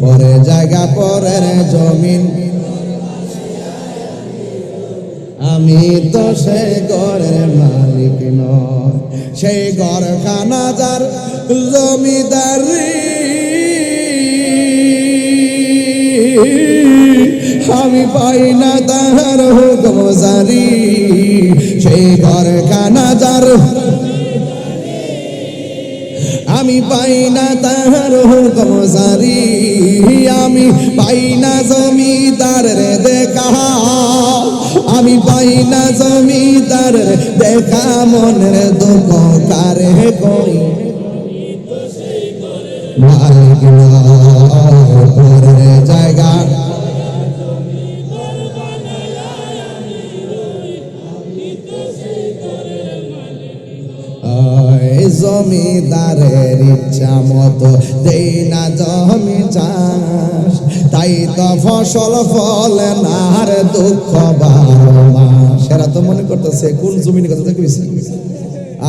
পরে জায়গা, পরের জমিন। আমি তো সেই ঘরের মালিক নয় সেই ঘর খানা যার জমিদারি। আমি পাই না তাহার হুকুমজারি সেই ঘর খানা যার আমি পাই না তাহার হুকুম জারি। আমি পাই না জমিদারের দেখা। আমি পাই না জমিদারের দেখা, মনের দুঃখ কারে জায়গা। জমিদারের ইচ্ছা মতো দেই না জমি চাষ। তাই তো ফসল ফলে না, আর দুঃখ বারো মাস। তো মনে করতেছে, কোন জমির কথা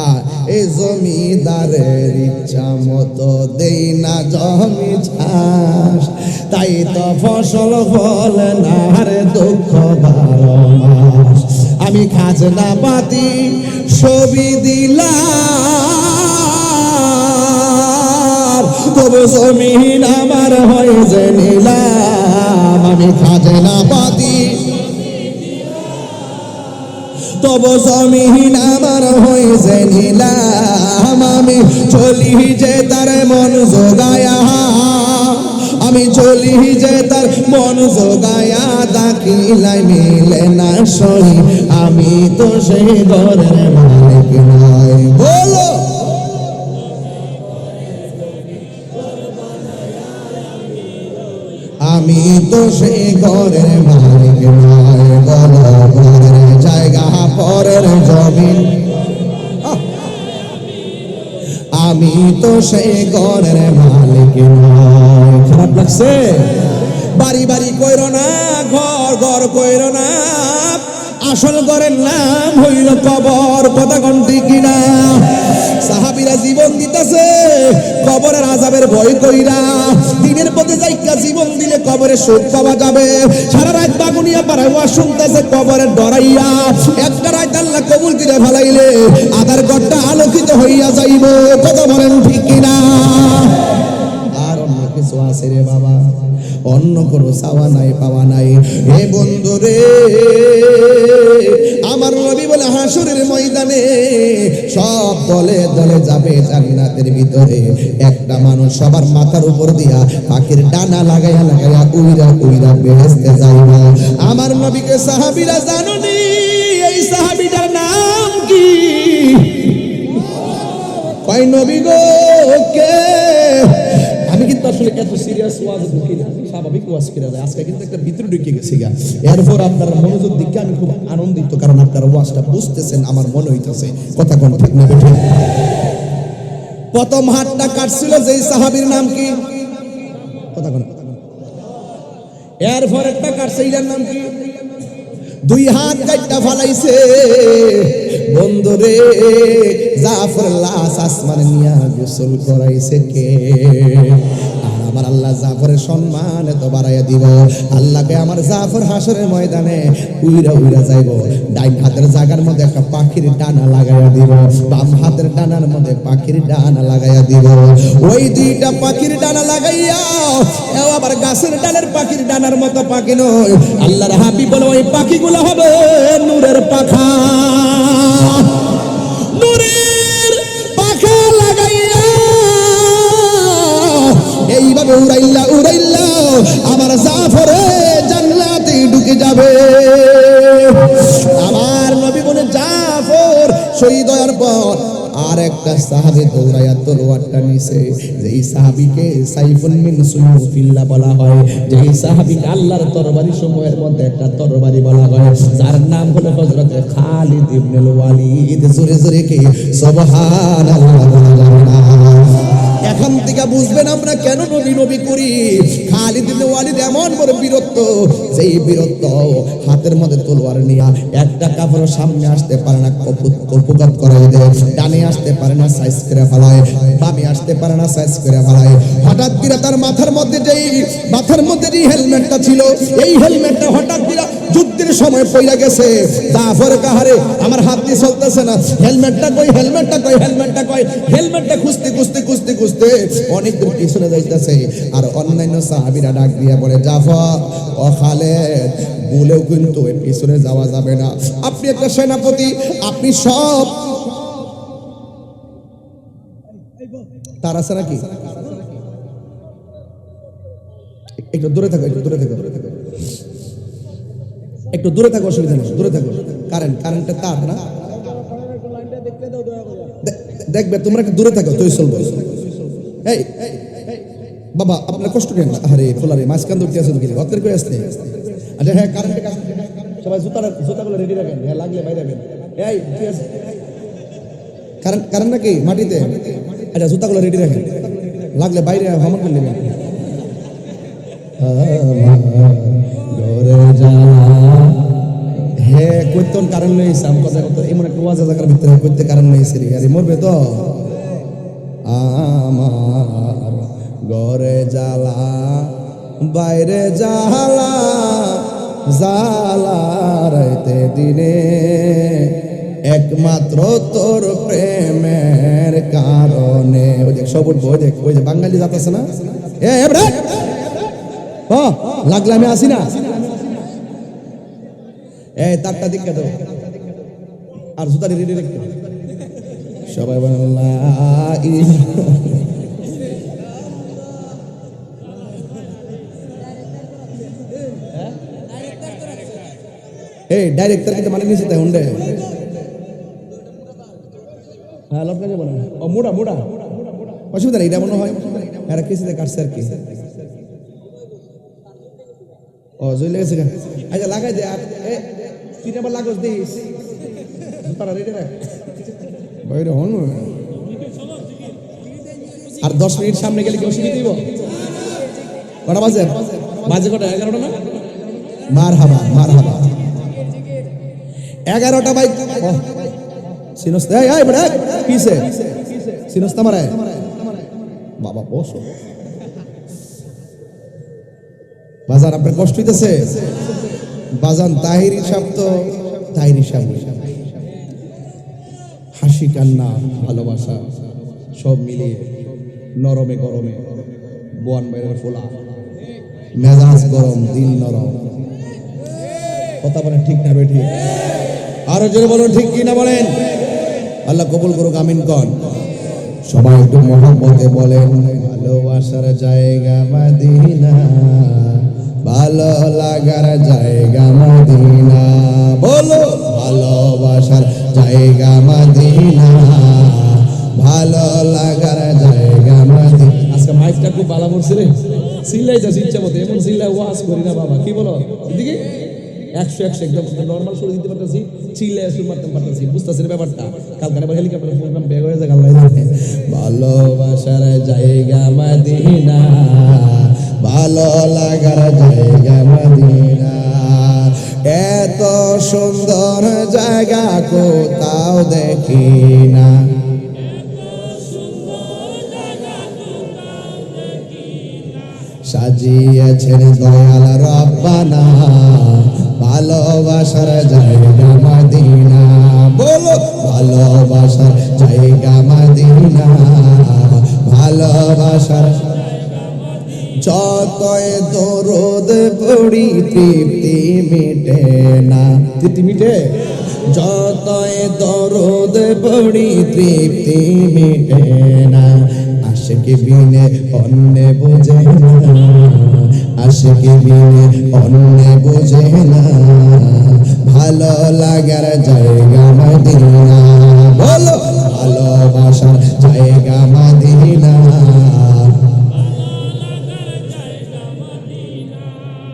আর এই জমিদারের ইচ্ছা মতো দেই না জমি চাষ। তাই তো ফসল ফলে না, আর দুঃখ বারো আমি খাজনা পাতি ছবি দিলাম। তবু জমিন আমার যে নিলাম, আমি পাতি তবু জমিন আমার যে নিলাম, আমি চলি যে তার মন জোগায়া। আমি চলি যে তার মন জোগায়া, দাখিলাই মিলে না সই। আমি তো সেই ঘরের মালিক আমি তো সে ঘরের মালিক নয়, বলো ঘরের জায়গা পরের জমিন। আমি তো সে ঘরের মালিক নয়। খারাপ লাগছে? বাড়ি বাড়ি কইর না, ঘর ঘর কইর না। আসল ঘরের নাম হইল কবর, কথা কিনা সাহাবিরা জীবন দিতেছে, কবরের আজাবের ভয় কইরা। দিনের পথে যাইকা জীবন দিলে কবরে সুখ পাওয়া যাবে। সারা রাত বাগুনিয়া পাড়ায় শুনতেছে কবরের ডরাইয়া। একটা রাত আল্লাহ কবুল দিলে ফেলাইলে, আধার ঘরটা আলোকিত হইয়া যাইব, কথা বলেন ঠিক কিনা? আর অন্য কিছু আছে রে বাবা। অন্য কোনো চাওয়া নাই, পাওয়া নাই। হে বন্ধু রে আমার নবী বলে হাসুরের ময়দানে সব দলে দলে যাবে জান্নাতের ভিতরে। একটা মানুষ সবার মাথার উপর দিয়া পাখির ডানা লাগাইয়া লাগাইয়া উইরা উইরা বেহেস্তে যাইব। আমার নবীকে সাহাবীরা জানুনি, এই সাহাবীটার নাম কি? কয়, নবী গো, কে? কিন্তু আসলে এত সিরিয়াস ওয়াজ ঢুকি স্বাভাবিক ওয়াজ করে যায়। আজকে কিন্তু একটা ভিতরে ঢুকে গেছি গা। এরপর আপনারা মনোযোগ দিকে আমি খুব আনন্দিত, কারণ আপনারা ওয়াজটা বুঝতেছেন, আমার মনে হইতেছে, কথা কোন ঠিক না বেঠিক প্রথম হাতটা কাটছিল যেই সাহাবীর নাম কি? কথা কোন? এরপর একটা কাটছে, এটার নাম কি? দুই হাত কাইটা ফালাইছে। বন্ধুরে জাফর লাশ আসমান নিয়া গোসল করাইছে কে? আমার আল্লাহ জাফরের সম্মান এত বাড়াইয়া দিব। আল্লাহকে আমার জাফর হাসরের ময়দানে উইরা উইরা যাইব। ডাইন হাতের জায়গার মধ্যে একটা পাখির ডানা লাগাইয়া দিব। বাম হাতের ডানার মধ্যে পাখির ডানা লাগাইয়া দিব। ওই দুইটা পাখির ডানা লাগাইয়া, এও আবার গাছের ডালের পাখির ডানার মতো পাখি নয়। আল্লাহর হাবিব বলে, ওই পাখিগুলো হবে নূরের পাখা। জাফরে জান্নাতে ঢুকে যাবে। আমার নবী বলে, জাফর, শহীদ হওয়ার পর আর একটা সাহাবি দৌড়াইয়া তলোয়ারটা নিছে। যেই সাহাবিকে সাইফুল মিন সুয়ুফিল্লাহ বলা হয়, যেই সাহাবিকে আল্লাহর তরবারি সময়ের মধ্যে একটা তরবারি বলা হয়, যার নাম হলো হযরত খালিদ ইবনুল ওয়ালিদ। জোরে জোরে কে? সুবহানাল্লাহ। এখান থেকে বুঝবেন আমরা কেন নবী নবী করি? খালিদ ইবনে ওয়ালিদ এমন বড় বীরত্ব, যেই বীরত্ব হাতের মধ্যে তলোয়ার নিয়ে একটা কাপড় সামনে আসতে পারে না কপুকাত করাই দেয়, ডানে আসতে পারে না, সাইজ করে ফেলায়, বামে আসতে পারে না, সাইজ করে ফেলায়। হঠাৎ করে তার মাথার মধ্যে যেই, মাথার মধ্যে যে হেলমেটটা ছিল, এই হেলমেটটা হঠাৎ করে যুদ্ধের সময় পইরা গেছে। জাফর কাহারে, আমার হাত দিয়ে চলতেছে না। হেলমেটটা কই হেলমেটটা কই হেলমেটটা কই, হেলমেটটা খুঁজতে খুঁজতে খুঁজতে খুঁজতে অনেক দূর পিছনে যাইতেছে। আর অন্যান্য সাহাবীরা ডাক দিয়া বলে ও খালেদ বলেও কিন্তু পিছনে যাওয়া যাবে না। আপনি একটা সেনাপতি, আপনি সব তার আছে নাকি একটু দূরে থাকো, একটু দূরে থাকো। একটু দূরে থাকো, অসুবিধা নেই, দূরে থাকো। কারেন্ট কারেন্টের তার না? দেখবে, তোমরা একটু দূরে থাকো তুই চলবো এই বাবা, আপনার কষ্ট নেন না আরে খোলারে মাঝখান ধরতে আছে কি অতের কই আসতে? আচ্ছা হ্যাঁ কারেন্টের কাজ সবাই জুতা জুতাগুলো রেডি রাখেন। হ্যাঁ লাগলে বাইরে রাখেন এই, ঠিক কারেন্ট কারেন্ট নাকি মাটিতে? আচ্ছা জুতাগুলো রেডি রাখেন। লাগলে বাইরে ভ্রমণ করে নেবেন। ঘরে হে কইতন কারণ নেই, সাম এমন একটা ভিতরে কইতে কারণ নেই সেরি আরে মরবে তো? আমার ঘরে জ্বালা, বাইরে জালা জ্বালা রাইতে দিনে। একমাত্র তোর প্রেমের কারণে। ওই দেখ, সব উঠবো, ওই দেখ, ওই যে বাঙালি জাত আছে না? এ এ লাগলে আমি আসি না। এই, তারটা দিকে আর রেডি সবাই বলে এই ডাইরেক্টর কিন্তু মানে নিচে তাই হুন্ডে। হ্যাঁ লটকা যাব ও অসুবিধা নেই, এটা মনে হয় কাটছে আর কি। ও লেগেছে আচ্ছা লাগাই দে, আর এ লাগস দিস। তারা রেডি রাখ। বাইরে হন আর দশ মিনিট সামনে গেলে কেউ শিখিয়ে দিব? কটা বাজে? বাজে কটা? এগারোটা না? মার হাবা মার হাবা এগারোটা বাইক। তামারে বাবা কষ্ট হইতেছে। বাজান হাসি, কান্না, ভালোবাসা, সব মিলিয়ে নরমে গরমে, বোয়ান বাইরের ফোলা। মেজাজ গরম দিল নরম। কথা বলেন ঠিক না বেঠি আরও জোরে বলুন, ঠিক কি না বলেন? আল্লাহ কবুল করুক, আমিন কন। সবাই একটু মোহাম্মতে বলেন, ভালোবাসার জায়গা মাদিনা, ভালো লাগার জায়গা মাদিনা। বলো, ভালোবাসার জায়গা মাদিনা, ভালো লাগার জায়গা মাদিনা। আজকে মাইকটা খুব ভালো পড়ছে রে। চিল্লাই যাচ্ছে ইচ্ছা মতো, এমন চিল্লাই ওয়াজ করি না বাবা, কি বলো? এদিকে? একশো একশো একদম নর্মাল শুরু দিতে পারতেছি মারতে পারতেছি। বুঝতেছি ব্যাপারটা? কালকে হেলিকপ্টার হয়ে যায় ভালোবাসার জায়গা মাদিনা, ভালো লাগার জায়গা মাদিনা। এত সুন্দর জায়গা কোথাও দেখি না। সাজিয়েছেন দয়াল রব্বানা। ভালোবাসার জায়গা মদিনা। বলো, ভালোবাসার জায়গা মদিনা। ভালোবাসার যতই দরদ পড়ি, তৃপ্তি মিটে না। তৃপ্তি মিটে? যতই দরদ পড়ি, তৃপ্তি মিটে না। আশেকে বিনে অন্য বোঝে না, আশেকে বিনে অন্য বোঝে না। ভালো লাগার জায়গা মদিনা, বলো ভালোবাসার জায়গা মদিনা।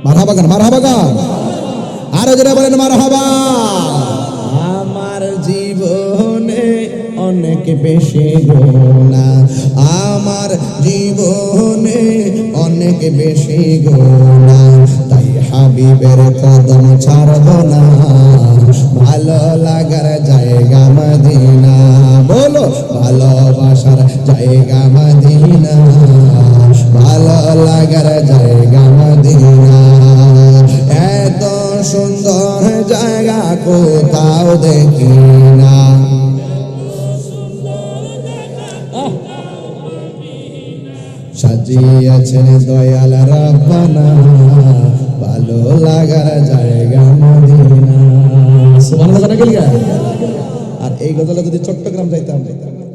মারহাবা গান, মারহাবা আরও জোরে বলেন মারহাবা। আমার জীবনে অনেক বেশি গোনা জীবনে অনেক বেশি গোনা তাই হাবিবের কদম ছাড়ব না। ভালো লাগার জায়গা মদিনা, বলো ভালোবাসার জায়গা মদিনা। ভালো লাগার জায়গা মদিনা, এত সুন্দর জায়গা কোথাও দেখি না। সাজিয়েছেন দয়াল রাব্বানা, ভালো লাগার জায়গা আর এই গজলটা যদি চট্টগ্রাম যাইতাম,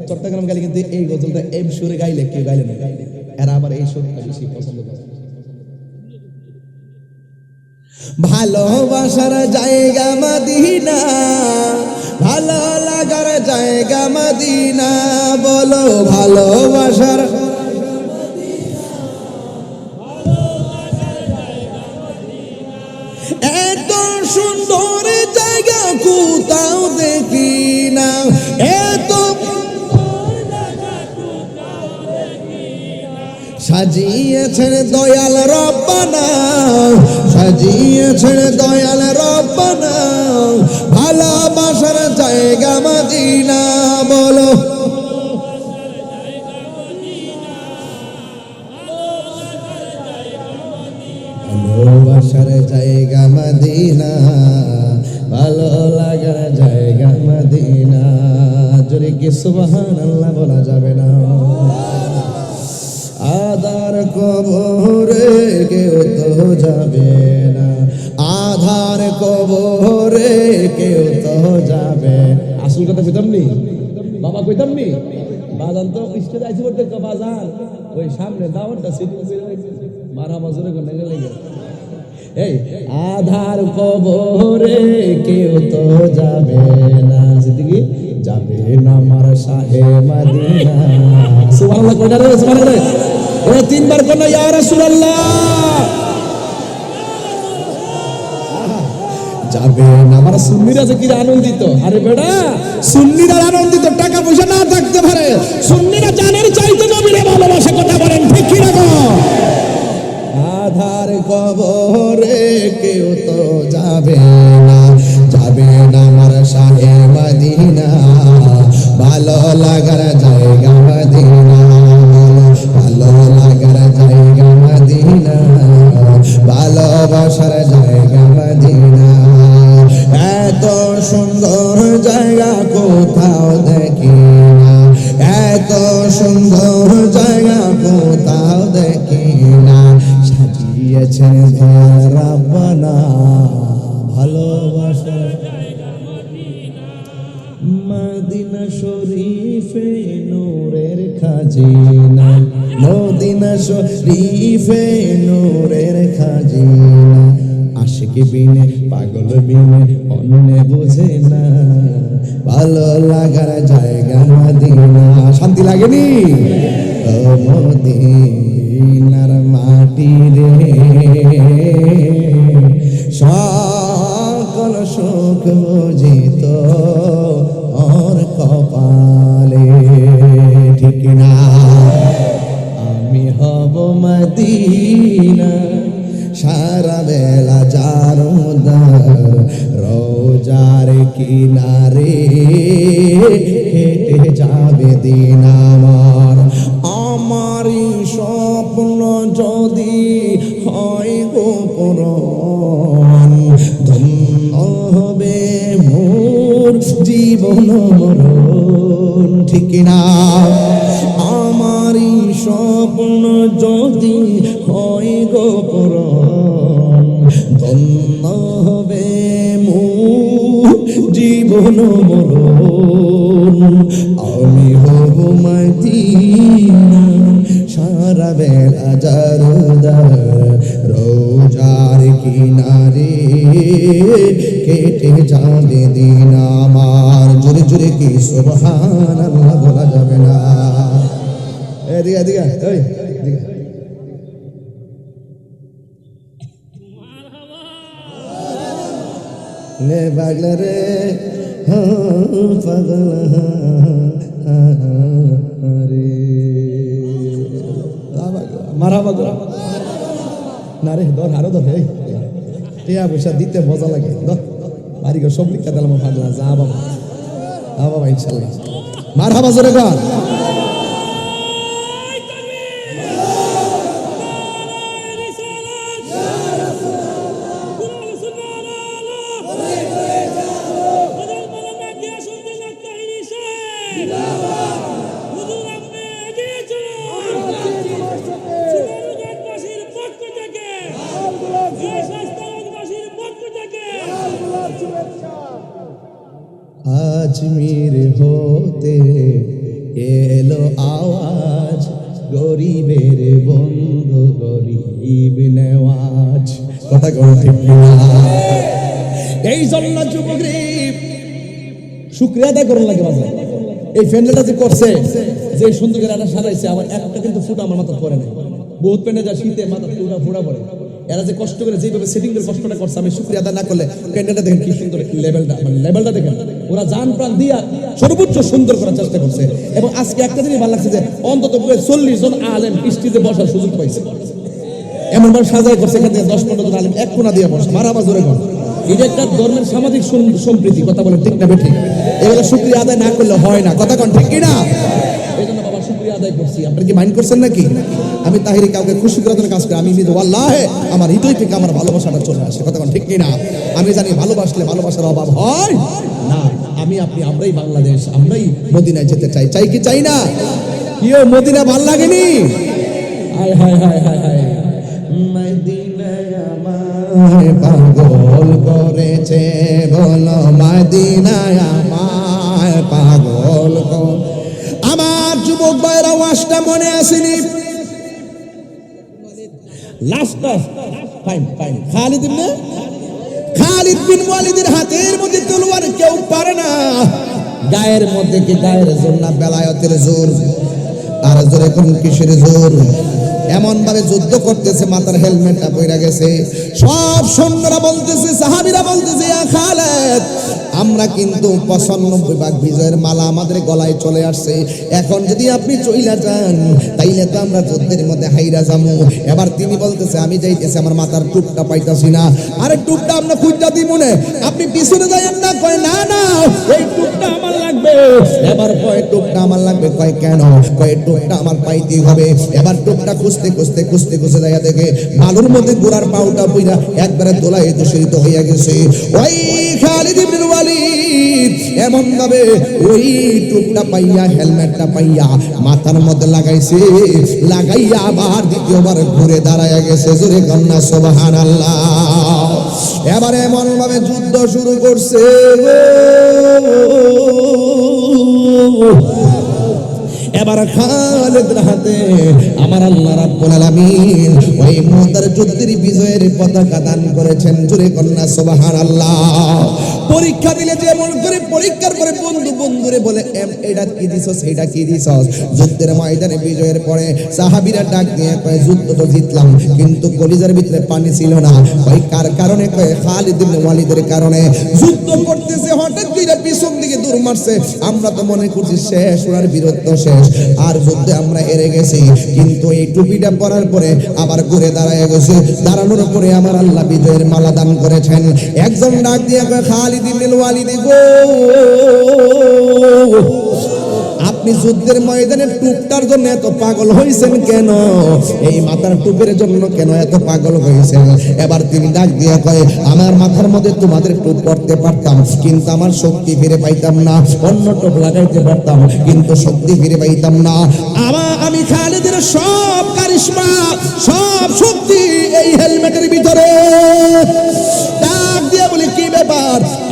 চট্টগ্রাম গেলে কিন্তু এই গজলটা এই সুরে গাইলে কেউ গাইলে না। এরা আবার এই সুরটা পছন্দ করে। ভালোবাসার জায়গা মদিনা, ভালো লাগার জায়গা মদিনা, বলো ভালোবাসার সাজিয়েছেন দয়াল রব্বানা, সাজিয়েছেন দয়াল রব্বানা। ভালোবাসার জায়গা মদিনা, বলো। ভালোবাসার জায়গা মদিনা, ভালো লাগার জায়গা মদিনা। জোরে কি সুবহান বলা যাবে না? মারা আধার কবরে কেউ তো যাবে না। সিদ্দিকি যাবে না আমার শাহে মদিনা। তিনবার কোন ইয়া রাসূলুল্লাহ। যাবে না। আমার সুন্নিরা যে কি আনন্দিত? আরে বেটা, সুন্নিরা আনন্দিত, টাকা পয়সা না থাকতে পারে। সুন্নিরা জানের চাইতে নবীরে ভালোবাসে, কথা বলেন ঠিক কি আধার কবরে কেউ তো যাবে না যাবে না আমার শাহে মদিনা। ভালো লাগার জায়গা মদিনা, ভালো লাগার জায়গা মদিনা, ভালোবাসার জায়গা মদিনা। এত সুন্দর জায়গা কোথাও দেখি না এত সুন্দর জায়গা কোথাও দেখি না সাজিয়েছেন রাব্বানা ভালোবাসা। মদিনা শরীফে নূরের খাজিনা। মদিনা শরীফে নূরের খাজিনা। আশিকি বিনে, পাগল বিনে, অন্য বোঝে না। ভালো লাগার জায়গা মদিনা। শান্তি লাগেনি? মদিনার মাটি যদি হয় গোপরণ ধন্য হবে মোর জীবন মরণ। আমি হব মদিনা সারা বেলা জারদার রোজার কিনারে কেটে যাবে দিন আমার। জোরে জোরে কি সুবহান বলা যাবে না? এদিকে এদিকে ওই নে পাগলা রে পাগলা রে। মারা বাগো না রে, ধর, আরও ধর, এই। টিয়া পয়সা দিতে মজা লাগে, ধর। বাড়ি সব লিখা দিলাম পাগলা, যা বাবা। যা বাবা, ইনশাল্লাহ। মার হাবা জোরে গান গরিবের গরিব নেওয়াজ। কথা ঠিক না এই জন্য শুক্রিয়া আদায় করার লাগে এই ফ্যান্ডেলটা যে করছে, যে সুন্দর করে সাজাইছে আমার একটা কিন্তু ফুটা আমার মাথা পরে নাই। বহুত প্যান্ডে যা শীতে মাথা ফুটা ফুটা পড়ে। এরা যে কষ্ট করে যেভাবে সেটিং করে কষ্টটা করছে, আমি শুক্রিয়া আদায় না করলে প্যান্ডেলটা দেখেন কি সুন্দর লেভেলটা মানে লেভেলটা দেখেন। ওরা জান প্রাণ দিয়া সর্বোচ্চ সুন্দর করার চেষ্টা করছে। এবং আজকে একটা জিনিস ভালো লাগছে যে অন্তত চল্লিশ জন আলেম স্টেজে বসার সুযোগ পাইছে। এমন ভাবে সাজাই করছে, এখান থেকে দশ পনেরো জন আলিম এক কোনা দিয়ে বসে। মারা বাজরে কর এটা একটা ধর্মের সামাজিক সম্প্রীতি কথা বলে ঠিক না, বেঠিক। এগুলো শুক্রিয়া আদায় না করলে হয় না। কথা কন, ঠিক কি আদায় করছি। আপনারা কি মাইন্ড করছেন নাকি? আমি তাহিরি কাউকে খুশি করার জন্য কাজ করি। আমি নিজে আল্লাহে আমার হৃদয় থেকে আমার ভালোবাসাটা চলে আসে। কথা ঠিক কি না আমি জানি ভালোবাসলে ভালোবাসার অভাব হয় না। আমি আপনি আমরাই বাংলাদেশ আমরাই মদিনায় যেতে চাই। চাই কি চাই না? কিও মদিনা ভালো লাগেনি? হায় হায় হায় হায় হায়। মদিনায় পাগল করেছে বলো মদিনায় আমায় পাগল কর আমার যুবক ভাইরা ওয়াশটা মনে আসেনি? লাস্ট ফাইন ফাইন খালিদ ইবনে খালিদ বিন ওয়ালিদের হাতের মধ্যে তলোয়ার কেউ পারে না। গায়ের মধ্যে কি গায়ের জোর না? বেলায়তের জোর। আর জোরে কোন কিসের জোর? এমন ভাবে যুদ্ধ করতেছে, মাথার হেলমেটটা পইরা গেছে। সব সৈন্যরা বলতেছে, সাহাবিরা বলতেছে খালেদ, আমরা কিন্তু পঁচানব্বই ভাগ বিজয়ের মালা আমাদের গলায় চলে আসছে। এখন যদি আপনি চইলা যান তাইলে তো আমরা যুদ্ধের মধ্যে হাইরা এবার তিনি বলতেছে, আমি যাইতেছি, আমার মাথার না। আরে আমরা দিই মনে আপনি পিছনে যাইয়েন না, কয়, না না টুপটা আমার লাগবে। এবার কয় আমার লাগবে? কয়, কেন? কয় আমার পাইতেই হবে। এবার খুঁজতে খুঁজতে খুঁজতে খুঁজতে যাইয়া দেখে বালুর মধ্যে গোড়ার পাউটা পুইরা একবারে দোলায় দূষিত হইয়া গেছে। ওই খালিদ ইবনে ওয়ালিদ এমন ভাবে ওই টুকটা পাইয়া, হেলমেটটা পাইয়া মাথার মধ্যে লাগাইছে, লাগাইয়া আবার দ্বিতীয়বার ঘুরে দাঁড়াইয়া গেছে। জোরে কন্যা সোভান এবার এমন ভাবে যুদ্ধ শুরু করছে। এবার খালেদের হাতে আমার আল্লাহ রাব্বুল আলামিন ওই মুহূর্তের যুদ্ধের বিজয়ের পতাকা দান করেছেন। জুরে কন্যা, সুবহানাল্লাহ। পরীক্ষা দিলে যেমন করে পরীক্ষার পরে বন্ধু বন্ধুরে বলে, এম, এটা কি দিছস? এটা কি দিছস? যুদ্ধের ময়দানে বিজয়ের পরে সাহাবীরা ডাক দিয়ে কয়, যুদ্ধ তো জিতলাম, কিন্তু কলিজার ভিতরে পানি ছিল না। কয়, কার কারণে? কয়, খালিদ ইবনে ওয়ালিদের কারণে। যুদ্ধ করতেছে, হঠাৎ করে পিছন দিকে দূর মারছে। আমরা তো মনে করছি শেষ ওনার বীরত্ব শেষ আর যুদ্ধে আমরা হেরে গেছি। কিন্তু এই টুপিটা পরার পরে আবার ঘুরে দাঁড়ায় গেছে দাঁড়ানোর পরে আমার আল্লাহ বিজয়ের মালা দান করেছেন। একজন ডাক দিয়ে খালি ইবনে ওয়ালিদ গো। আপনি যুদ্ধের ময়দানে টুপটার জন্য এত পাগল হয়েছেন কেন? এই মাথার টুপের জন্য কেন এত পাগল হয়েছেন এবার তিনি ডাক দিয়ে কয়, আমার মাথার মধ্যে তোমাদের টুপ পড়তে পারতাম, কিন্তু আমার শক্তি ফিরে পাইতাম না। অন্য টুপ লাগাইতে পারতাম, কিন্তু শক্তি ফিরে পাইতাম না। আমার আমি খালেদের সব কারিশমা, সব শক্তি এই হেলমেটের ভিতরে।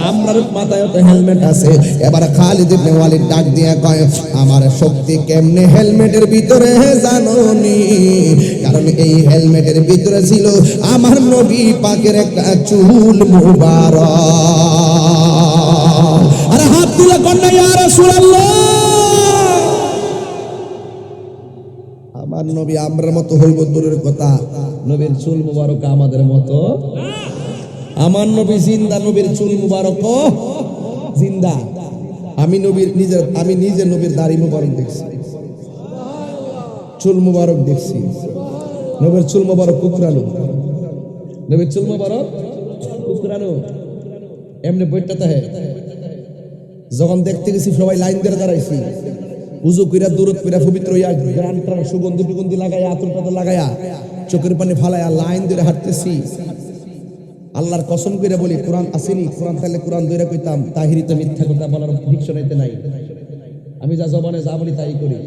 আমার মাথায় তো হেলমেট আছে। এবার খালিদ ইবনে ওয়ালিদ ডাক কয়, আমার শক্তি কেমনে হেলমেটের ভিতরে জানোনি কারণ এই হেলমেটের ভিতরে ছিল আমার নবী পাকের একটা চুল মুবারক। আরে হাত তুলে ইয়া আমার নবী আমরার মতো হইব দূরের কথা। নবীর চুল মুবারক আমাদের মতো আমার নবী জিন্দা, নবীর চুল মুবারক। জিন্দা। আমি নবীর নিজের, আমি নিজে নবীর দাড়ি মুবারক দেখছি। চুল মুবারক দেখছি। নবীর চুল মুবারক কুকরানো। নবীর চুল মুবারক কুকরানো। এমনি বইটা তাহে যখন দেখতে গেছি, সবাই লাইন ধরে দাঁড়াইছি। উজু কইরা, দূরত কইরা, পবিত্র ইয়া গ্রান ট্রান সুগন্ধি টুগন্ধি লাগায়া আতর পাতা লাগায়া চোখের পানি ফালায়া লাইন ধরে হাঁটতেছি। আল্লাহর কসম করে বলি, কোরআন আসেনি, কোরআন তাহলে কোরআন ধরে কইতাম তাহিরিতে মিথ্যা কথা বলার ডিকশনারিতে নাই। আমি যা জবানে যা বলি তাই করি।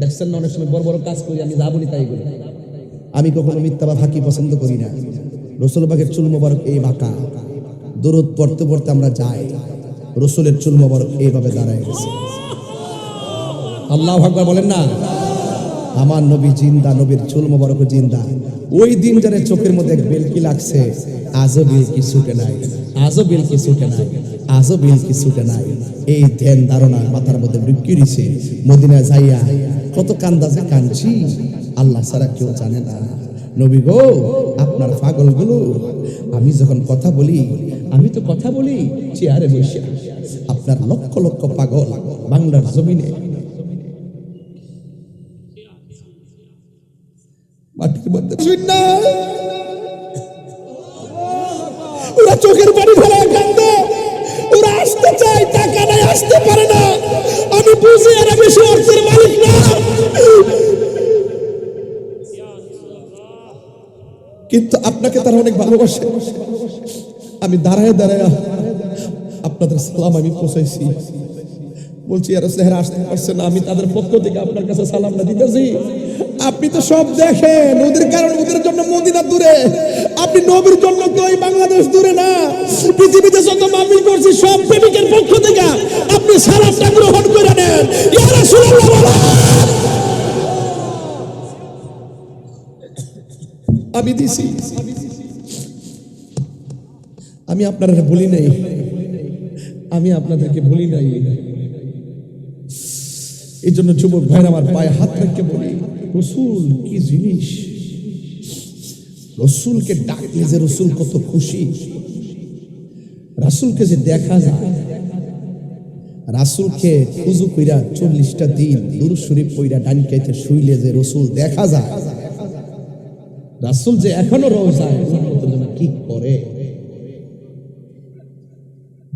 দেখছেন না, অনেক সময় বড় বড় কাজ করি, আমি যা বলি তাই করি। আমি কখনো মিথ্যা বা ফাঁকি পছন্দ করি না। রসুল বাগের চুল মোবারক এই বাঁকা। দূরত পড়তে পড়তে আমরা যাই। রসুলের চুল মোবারক এইভাবে দাঁড়ায় গেছে। আল্লাহ আকবার বলেন না? আমার নবী জিন্দা, নবীর চুল মোবারক জিন্দা। ওই দিন জানে চোখের মধ্যে বেলকি লাগছে, আজও বেলকি ছুটে নাই, আজও বেলকি ছুটে নাই, আজও বেলকি ছুটে নাই। এই ধ্যান ধারণা মাথার মধ্যে বৃক্ষি দিছে মদিনায় যাইয়া কত কান্দা যে কাঁদছি, আল্লাহ ছাড়া কেউ জানে না। নবী গো, আপনার পাগলগুলো, আমি যখন কথা বলি, আমি তো কথা বলি চেয়ারে বসে আপনার লক্ষ লক্ষ পাগল বাংলার জমিনে মাটির মধ্যে শুন না। ওরা চোখের পানি ফেলায় কান্দে। ওরা আসতে চায়, টাকা নাই, আসতে পারে না। আমি বুঝি এরা বেশি অর্থের মালিক না। কিন্তু আপনাকে তারা অনেক ভালোবাসে। আমি দাঁড়ায় দাঁড়ায় আপনাদের সালাম আমি পৌঁছাইছি। বলছি আর চেহারা আসতে পারছে না। আমি তাদের পক্ষ থেকে আপনার কাছে সালামটা দিতেছি। আপনি তো সব দেখেন, ওদের কারণ ওদের জন্য মদিনা দূরে। আপনি নবীর জন্য তো এই বাংলাদেশ দূরে না। পৃথিবীতে যত মাহফিল করছি, সব প্রেমিকের পক্ষ থেকে আপনি সালামটা গ্রহণ করে নেন। ইয়া বলেন। আমি দিছি। আমি আপনারা বলি নাই। আমি আপনাদেরকে বলি নাই। এই জন্য যুবক ভাইয়ের আমার পায়ে হাত রেখে বলি, রসুল, কি জিনিস? রসুলকে ডাকলে যে রসুল কত খুশি। রাসুলকে যে দেখা যায়, রাসুলকে খুজু কইরা চল্লিশটা দিন দুরু শরীফ কইরা ডান খাইতে শুইলে যে রসুল দেখা যায়। রাসুল যে এখনও রোজায়, কি করে?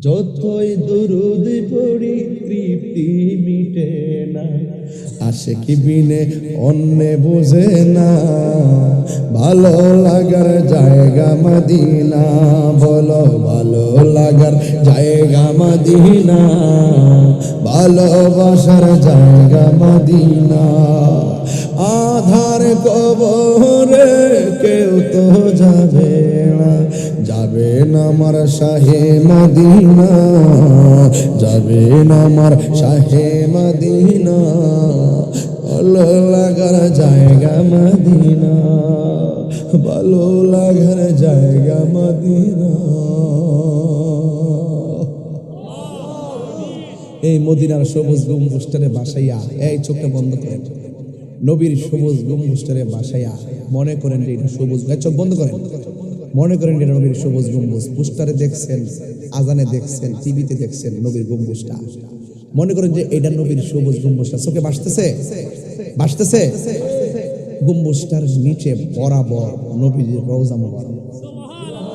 যতই দুরুদ পড়ি, তৃপ্তি মিটে না। আসে কি বিনে অন্য বোঝে না, ভালো লাগার জায়গা মদিনা, বলো ভালো লাগার জায়গা মদিনা ভালোবাসার জায়গা মদিনা। আধার কবরে কেউ তো যাবে না যাবে না আমার শাহে মদিনা, যাবে না আমার শাহে মদিনা, ভালো লাগার জায়গা মদিনা, ভালো লাগার জায়গা মদিনা। এই মদিনার সবুজ গুম গম্বুজটারে বাসাইয়া, এই চোখটা বন্ধ করেন। নবীর সবুজ গুম গম্বুজটারে বাসাইয়া মনে করেন যে এটা সবুজ চোখ বন্ধ করেন। মনে করেন এটা নবীর সবুজ গম্বুজ? পোস্টারে দেখছেন, আজানে দেখছেন, টিভিতে দেখছেন নবীর গম্বুজটা। মনে করেন যে এটা নবীর সবুজ গম্বুজটা। চোখে বাসতেছে বাসতেছে গম্বুজটার নিচে বরাবর নবীর রওজা মোবারক।